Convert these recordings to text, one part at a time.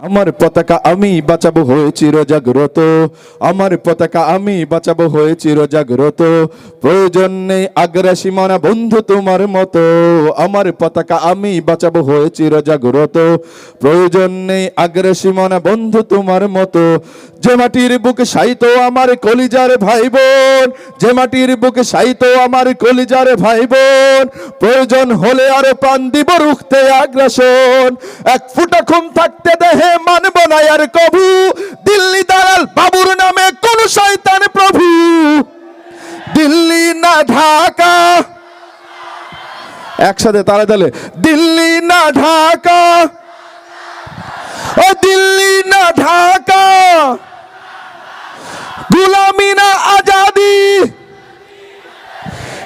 আমার পতাকা আমি বাঁচাবো হয়ে চিরজাগ্রত। আমার পতাকা আমি বাঁচাবো হয়ে চিরজাগ্রত। প্রয়োজন নেই আগ্রাসী মনা বন্ধু তোমার মতো। আমার পতাকা আমি বাঁচাবো হয়ে চিরজাগ্রত। প্রয়োজন নেই আগ্রাসী মনা বন্ধু তোমার মতো। যে মাটির বুকে সাইত আমার কলিজার ভাই বোন যে মাটির বুকে সাইত আমার কলিজার ভাই বোন প্রয়োজন হলে আরও প্রাণ দিব রুখতে আগ্রাসন। এক ফুটা খুন থাকতে দেহে মানব না আর কবু, দিল্লি দালাল বাবুর নামে কোন শয়তান প্রভু? দিল্লি না ঢাকা। একসাথে তালে তালে, দিল্লি না ঢাকা। ও দিল্লি না ঢাকা। গুলামি না আজাদি।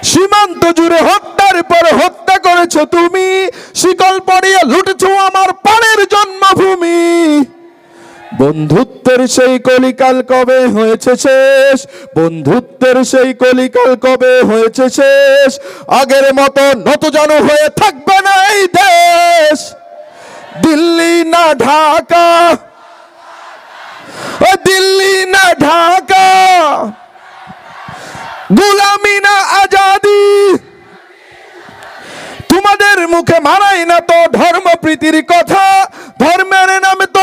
সীমান্ত জুড়ে হত্যার পর হত্যা করেছ তুমি, শিকল পড়িয়ে লুটেছো বন্ধুত্বের সেই কলিকাল কবে হয়েছে শেষ? বন্ধুত্বের সেই কলিকাল কবে হয়েছে শেষ? আগের মতো নতজানু হয়ে থাকবে না এই দেশ। দিল্লি না ঢাকা। ও দিল্লি না ঢাকা। গুলামি না আজাদি। তোমাদের মুখে মানাই না তো ধর্ম প্রীতির কথা। ধর্মের নামে তোমরা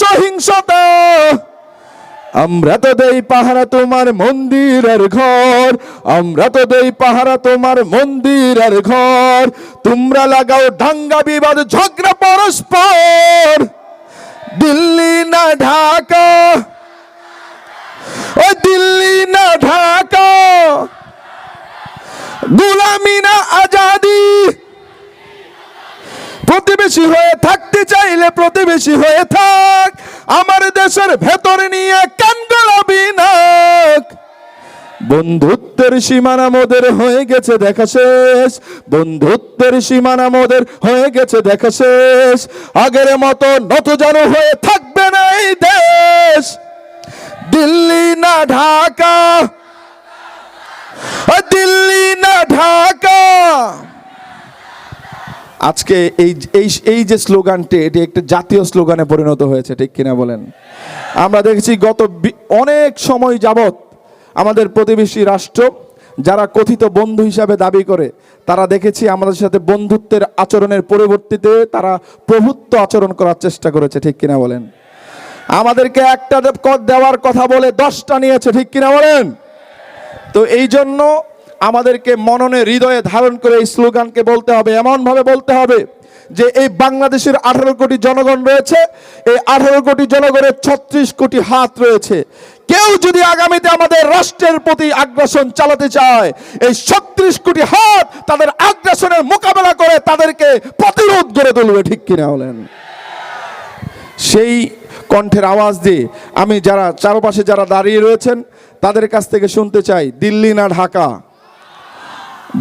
সহিংসতা। আমরা তো দেই পাহারা তোমার মন্দির আর ঘর, আমরা তো দেই পাহারা তোমার মন্দির আর ঘর। তোমরা লাগাও দাঙ্গা বিবাদ, ঝগড়া পরস্পর। দিল্লি না ঢাকা। ও দিল্লি না ঢাকা। গুলামি না আজাদি প্রতিবেশী হয়ে থাকতে চাইলে প্রতিবেশী হয়ে থাক। আমার দেশের ভেতর নিয়ে কান নাক? বন্ধুত্বের সীমানা মোদের হয়ে গেছে, দেখা শেষ। বন্ধুত্বের সীমানা মোদের হয়ে গেছে, দেখা শেষ। আগের মতো নতজানু হয়ে থাকবে না এই দেশ। দিল্লি না ঢাকা। দিল্লি না ঢাকা। আজকে এই এই এই যে স্লোগানটি, এটি একটা জাতীয় স্লোগানে পরিণত হয়েছে, ঠিক কিনা বলেন? আমরা দেখেছি গত অনেক সময় যাবত আমাদের প্রতিবেশী রাষ্ট্র, যারা কথিত বন্ধু হিসাবে দাবি করে, তারা দেখেছি আমাদের সাথে বন্ধুত্বের আচরণের পরিবর্তিতে তারা প্রভুত্ব আচরণ করার চেষ্টা করেছে, ঠিক কিনা বলেন? আমাদেরকে একটা দেওয়ার কথা বলে দশটা নিয়েছে, ঠিক কিনা বলেন? তো এই জন্য আমাদেরকে মননে হৃদয়ে ধারণ করে এই স্লোগানকে বলতে হবে, এমনভাবে বলতে হবে যে এই বাংলাদেশের আঠারো কোটি জনগণ রয়েছে, এই আঠারো কোটি জনগণের ছত্রিশ কোটি হাত রয়েছে। কেউ যদি আগামীতে আমাদের রাষ্ট্রের প্রতি আগ্রাসন চালাতে চায়, এই ছত্রিশ কোটি হাত তাদের আগ্রাসনের মোকাবেলা করে তাদেরকে প্রতিরোধ করে তুলবে, ঠিক কিনা বলেন? সেই কণ্ঠের আওয়াজ দিয়ে আমি যারা চারপাশে যারা দাঁড়িয়ে রয়েছেন, তাদের কাছ থেকে শুনতে চাই, দিল্লি না ঢাকা?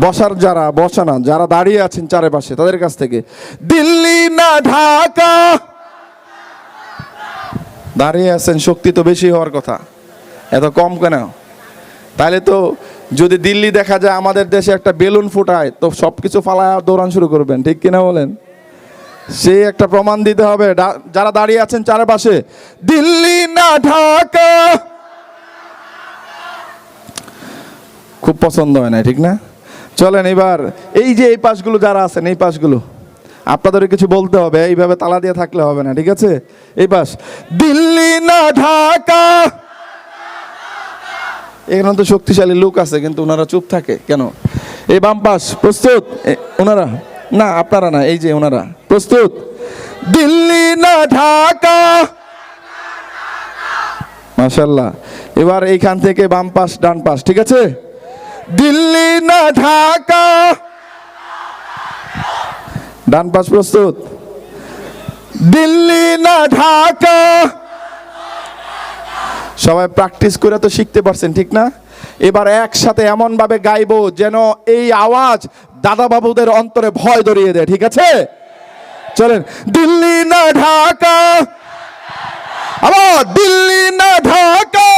বসার যারা বসা না, যারা দাঁড়িয়ে আছেন চারপাশে, তাদের কাছ থেকে, দিল্লি না ঢাকা? দাঁড়িয়ে আছেন শক্তি তো বেশি হওয়ার কথা। এত কম কেন? তাহলে তো যদি দিল্লি দেখা যায়, আমাদের দেশে একটা বেলুন ফুটায়, তো সব কিছু ফালা দৌড়ান শুরু করবেন, ঠিক কিনা বলেন? সে একটা প্রমাণ দিতে হবে। যারা দাঁড়িয়ে আছেন চারপাশে, দিল্লি না ঢাকা? খুব পছন্দ হয় না, ঠিক না? চলেন এবার, এই যে এই পাশগুলো যারা আছেন, এই পাশগুলো আপনাদের কিছু বলতে হবে, এইভাবে তালা দিয়ে থাকলে হবে না, ঠিক আছে? এই পাশ, দিল্লি না ঢাকা? এখানে তো শক্তিশালী লোক আছে, কিন্তু ওনারা চুপ থাকে, কেন? এই বাম পাশ, প্রস্তুত? ওনারা, না, আপনারা না, এই যে ওনারা, প্রস্তুত? দিল্লি না ঢাকা? মাশাল্লাহ, এবার এইখান থেকে বাম পাশ, ডান পাশ, ঠিক আছে? দিল্লি না ঢাকা? ডান পাশ প্রস্তুত। দিল্লি না ঢাকা? সবাই প্র্যাকটিস করে তো শিখতে পারছেন, ঠিক না? এবার একসাথে এমন ভাবে গাইবো যেন এই আওয়াজ দাদা বাবুদের অন্তরে ভয় ধরিয়ে দেয়, ঠিক আছে? চলেন, দিল্লি না ঢাকা? আবার দিল্লি না ঢাকা?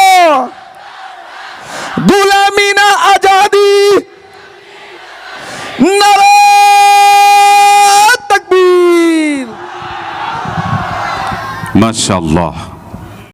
গুলামি না আজাদি নারা তাকবীর মাশাআল্লাহ